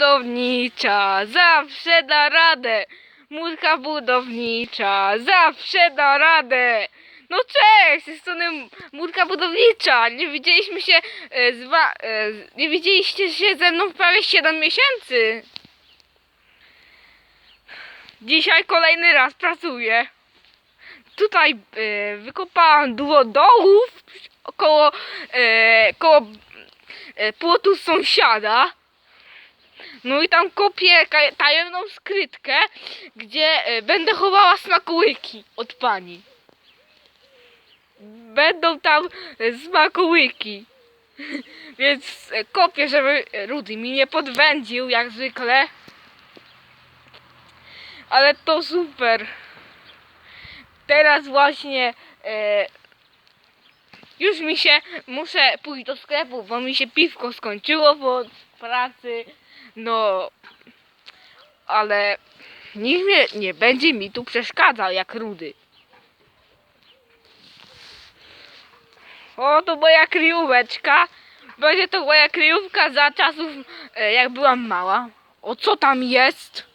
budownicza zawsze da radę. Murka budownicza zawsze da radę. No cześć, z strony Murka Budownicza. Nie widzieliśmy się e, z wa- e, nie widzieliście się ze mną prawie 7 miesięcy. Dzisiaj kolejny raz pracuję. Tutaj e, wykopałam dużo dołów e, koło e, płotu sąsiada. No i tam kopię tajemną skrytkę, gdzie e, będę chowała smakołyki od pani. Będą tam e, smakołyki. Więc e, kopię, żeby Rudy mi nie podwędził jak zwykle. Ale to super. Teraz właśnie e, już mi się muszę pójść do sklepu, bo mi się piwko skończyło po pracy. No, ale nikt mnie nie będzie mi tu przeszkadzał jak rudy. O, to moja kryjóweczka. Będzie to moja kryjówka za czasów, e, jak byłam mała. O, co tam jest?